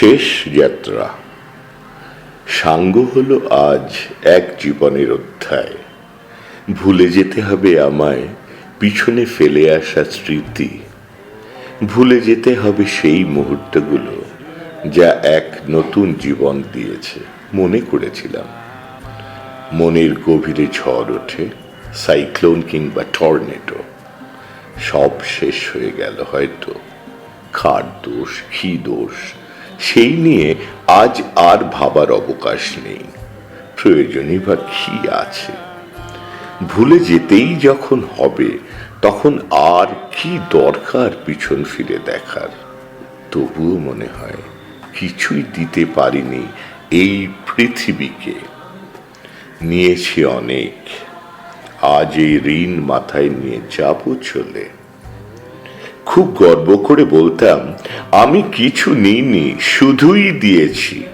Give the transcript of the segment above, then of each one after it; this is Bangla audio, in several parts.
শেষ যাত্রা। সাঙ্গ হলো আজ এক জীবনের অধ্যায়। ভুলে যেতে হবে আমায় পিছনে ফেলে আসা স্মৃতি। ভুলে যেতে হবে সেই মুহূর্তগুলো যা এক নতুন জীবন দিয়েছে, মনে করেছিলাম। মনের গভীরে ঝড় ওঠে, সাইক্লোন কিংবা টর্নেটো সব শেষ হয়ে গেল হয়তো। খার দোষ কি দোষ সেই নিয়ে আজ আর ভাবার অবকাশ নেই। প্রয়োজনই বা কি আছে? ভুলে যেতেই যখন হবে, তখন আর কি দরকার পিছন ফিরে দেখার? তবুও মনে হয়, কিছুই দিতে পারিনি এই পৃথিবীকে। নিয়েছি অনেক। আজ এই ঋণ মাথায় নিয়ে যাব চলে। খুব গর্ব করে বলতাম, আমি কিছু নিইনি, শুধুই দিয়েছি।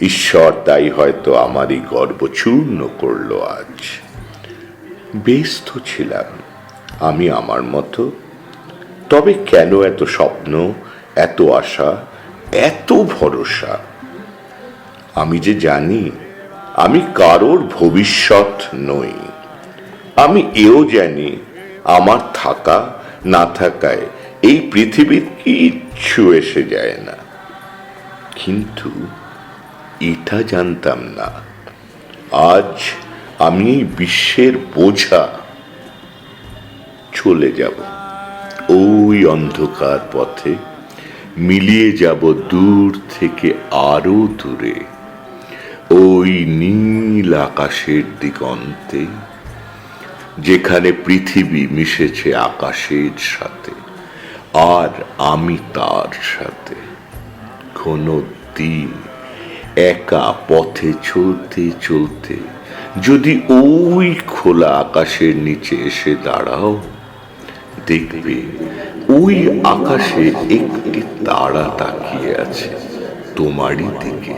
ঈশ্বর তাই হয়তো আমারই গর্ব চূর্ণ করল আজ। ব্যস্ত ছিলাম আমি আমার মতো। তবে কেন এত স্বপ্ন, এত আশা, এত ভরসা? আমি যে জানি, আমি কারোর ভবিষ্যৎ নই। আমি এও জানি, আমার থাকা না থাকায় এই পৃথিবীর কিচ্ছু এসে যায় না। কিন্তু এটা জানতাম না। আজ আমি এই বিশ্বের বোঝা চলে যাব। ওই অন্ধকার পথে মিলিয়ে যাব দূর থেকে আরও দূরে। ওই নীল আকাশের দিগন্তে যেখানে পৃথিবী মিশেছে আকাশের সাথে, আর আমি তার সাথে। কোনো দিন একা পথে চলতে চলতে, যদি ওই খোলা আকাশের নিচে এসে দাঁড়াও, দেখবে ওই আকাশে একটি তারা তাকিয়ে আছে তোমারই দিকে।